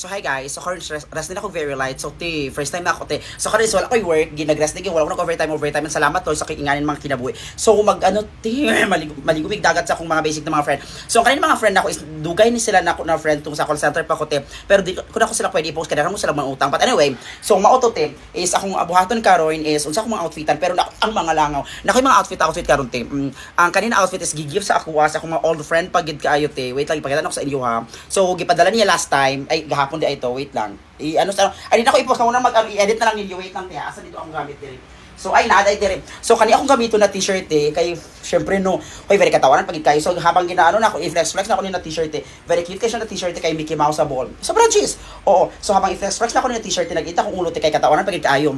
So hi guys, so current rest, rest din ako very light. So ti, first time na ako te. So current wala ko'y work, ginag-rest din wala ko nag overtime overtime. And salamat to sa kiinganin mga kinabuhi. So mag ano ti, maligo, maligumig dagat sa akong mga basic na mga friend. So ang kanina mga friend ako is dugay ni sila na ako na friend tong sa call center pa ko te. Pero di ko na ako sila pwede i-post kaya mo sila mga utang. But anyway, so mauto te is akong abuhaton karon is unsa akong mga outfitan pero na, ang mga langaw. Na mga outfit outfit karon te. Mm, ang kanina outfit is gigive sa ako sa akong mga old friend pagid kaayo te. Wait lang ipakita ako sa inyo ha. So gipadala niya last time ay gahapon di ay wait lang. I ano sa ay ako i-post na muna mag ano, na lang ninyo wait lang te. Asa dito akong gamit dire. So ay naaday dire. So kani akong gamito na t-shirt eh kay syempre no, hoy very katawanan pagid kayo. So habang ginaano na ako i-flex flex na ako ni na t-shirt eh. Very cute kay siya na t-shirt eh, kay Mickey Mouse sa ball. Sa Branches. Oo. So habang i-flex flex na ako ni na t-shirt eh, nagita kong ulo te kay katawanan pagid kayo.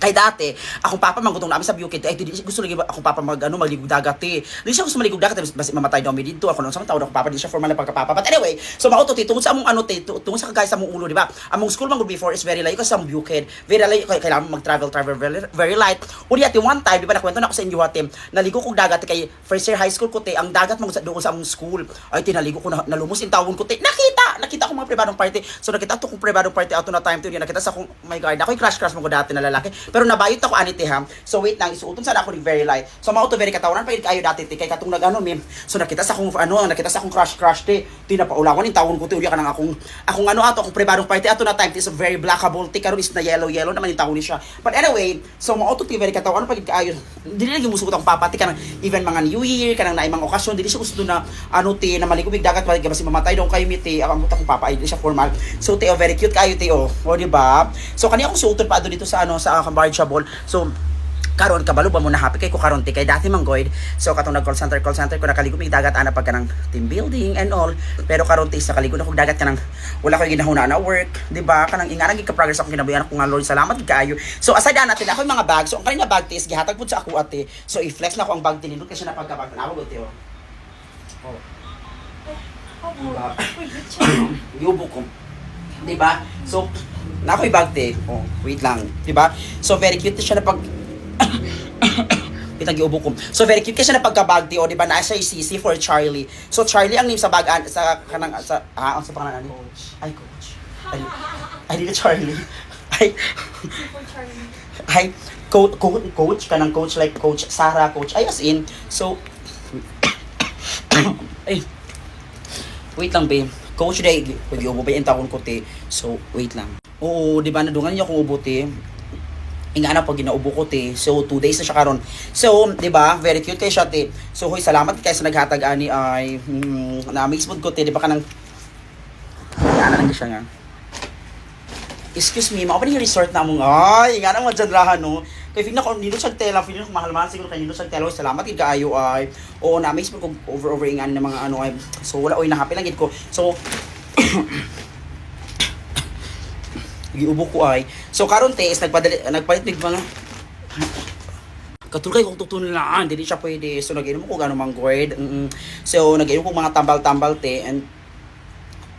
Kay dati, akong papa manggutong namin sa Bukid, ay di, gusto lagi akong papa mag ano maligog dagat eh. Di siya gusto maligog dagat, eh, basi mamatay daw mi dito. Ako nang sa tawag ako papa, di siya formal na pagkapapa. But anyway, so mauto ti tungod sa among ano te, tu- tungod sa kagay sa among ulo, di ba? Among school man before is very light kasi ang Bukid. Very light kay kailangan mag-travel travel very, very light. Uli ati one time, di ba nakwento na ako sa inyo ate, naligo kog dagat kay first year high school ko te, ang dagat mo sa doon sa among school. Ay tinaligo ko na nalumos in tawon ko te. Nakita, nakita ko mga pribadong party. So nakita to kong pribadong party ato na time to yun. Nakita sa akong my god, ako'y crush crush mo ko dati na lalaki. Pero nabayot ako ani ha. So wait lang, isuuton sana ako ni very light. So mao to very katawanan pa kayo dati te kay katong nagano mem. So nakita sa akong ano, nakita sa akong crush crush te. Tinapaulawan in tawon ko te uli ka nang akong akong ano ato akong pribadong party ato na time te so very blackable te karon is na yellow yellow naman in tawon ni siya. But anyway, so mao to te very katawanan pa kayo. Dili lagi musugot ang papati kanang even mga New Year kanang naimang okasyon dili siya gusto na ano te na maligubig dagat wala kasi mamatay daw kayo mi te ang muta kong papa ay di siya formal. So te oh, very cute kayo te oh. O di ba? So kani akong suoton pa ado dito sa ano sa uh, Barchabol. So karon kabalo ba mo na happy kay ko karon ti kay dati manggoid so katong nag call center call center ko nakaligo mig dagat ana pag kanang team building and all. Pero karon ti sa kaligo na kog dagat kanang wala ko ginahuna na work di ba? Kanang ingana gid ka progress akong kinabuhi ko nga Lord salamat kaayo so aside ana natin ako mga bag. So ang kanina bag ti is gihatag pud sa ako ate. So i-flex na ko ang bag. Tinindot kasi na pagka bag nawag ti oh Diba? Yubo ko. Di ba? So, na ako'y bag te. Oh, wait lang. Di ba? So, very cute siya na pag... Itang giubo ko. So, very cute kasi na pagka-bag te. O, di ba? Nasa yung CC for Charlie. So, Charlie ang name sa bag, an- sa kanang, sa, ah, ang sa pangalan ni? Coach. Ay, coach. Ay, ay, di na Charlie. Ay, ay, coach, coach, coach, kanang coach like coach Sarah, coach, ay, as in, so, ay, Wait lang, babe. Coach day, pag ubo ba yung taon ko. So, wait lang. Oo, di ba, nadungan niya kung ubo, te. Inga na pag ginaubo ko, te. So, two days na siya karon. So, di ba, very cute kay siya, te. So, hoy, salamat kay sa naghatag ani ay, hmm, na-amaze mood ko, te. Di ba ka nang, Inga na lang siya nga. Excuse me, makapaling yung resort na mong, ay, nga na madyanrahan, no. Kaya feel na ko, nilo sa tela, feel na ko mahal-mahal siguro kay nilo sa tela. Salamat kay kaayo ay, oo, na-amaze mo kung over-over ingan ng mga ano ay, so wala, oy, na-happy lang gid ko. So, giubo ko ay. So, karon te, is nagpadali, nagpalit mig mga, katulad kung tutunulaan, dili siya pwede. So, nag-inom ko gano'ng mang. So, nag-inom ko mga tambal-tambal te, and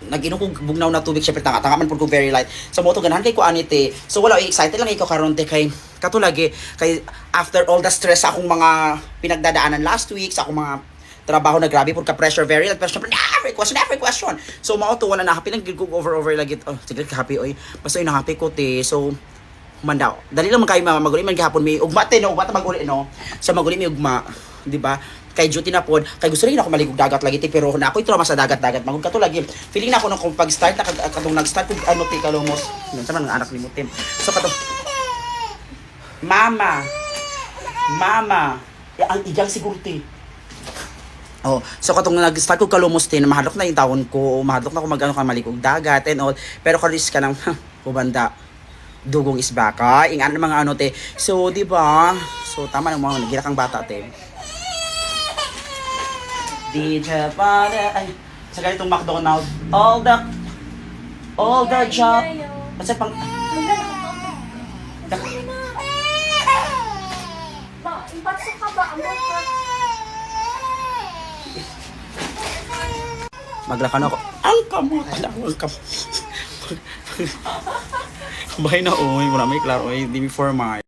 nag-inom ko bugnaw na tubig syempre tanga tanga man pud ko very light. So mo to ganahan kay ko ani te so wala excited lang ikaw karon te kay katulagi kay after all the stress sa akong mga pinagdadaanan last week sa akong mga trabaho na grabe pud ka pressure very light pero syempre every question every question. So mao to wala na happy lang gid over over lagi oh sige happy oy. Basta yun happy ko te so mandaw dali lang man kayo mga maguli man gihapon may ugma te no? Ugma ta maguli no? So maguli may ugma di ba kay duty na pod kay gusto rin ako maligog dagat lagi te pero na ako'y trauma sa dagat-dagat magud kato lagi feeling na ako nung pag start na katong nag-start kung ano te kalomos nun sa mga anak ni mo tim so kato mama mama ya, ang igang siguro te Oh, so katong nag-start ko kalumos tin, mahadlok na yung taon ko, mahadlok na ako magano ka malikog dagat and all. Pero karis ka nang kubanda. Dugong is baka, ingan ng mga ano te. So, di ba? So, tama ng mga nagira kang bata te. DJ para ay sa ganitong McDonald's all the all the job kasi pang Ba, impatso ka ba? Ang ka. maglakan ako ang kamot ang kamot Bahay na oy, wala may klaro oy, di before my.